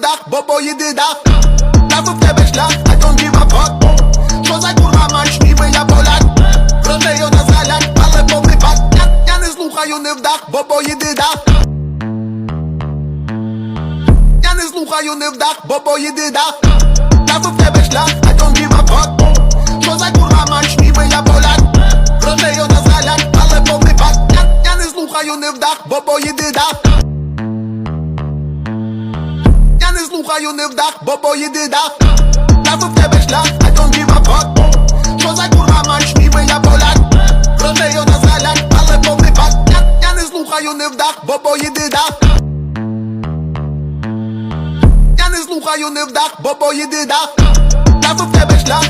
дах. В у нас галяк, але бак я, не слухаю не вдах, бо поїди дах. Я не слухаю не дах. В поляк? Грошей у нас галяк, але бак я, не слухаю не вдах, бо поїди дах слухаю не вдах, бо поїди дах Нахуй в тебе шлях, I don't give a fuck. Що за курва мач, ніби я поляк Грошей у нас але повний бак я, я не слухаю не вдах, бо поїди дах Я не слухаю не вдах, бо поїди дах Нахуй в тебе шлях,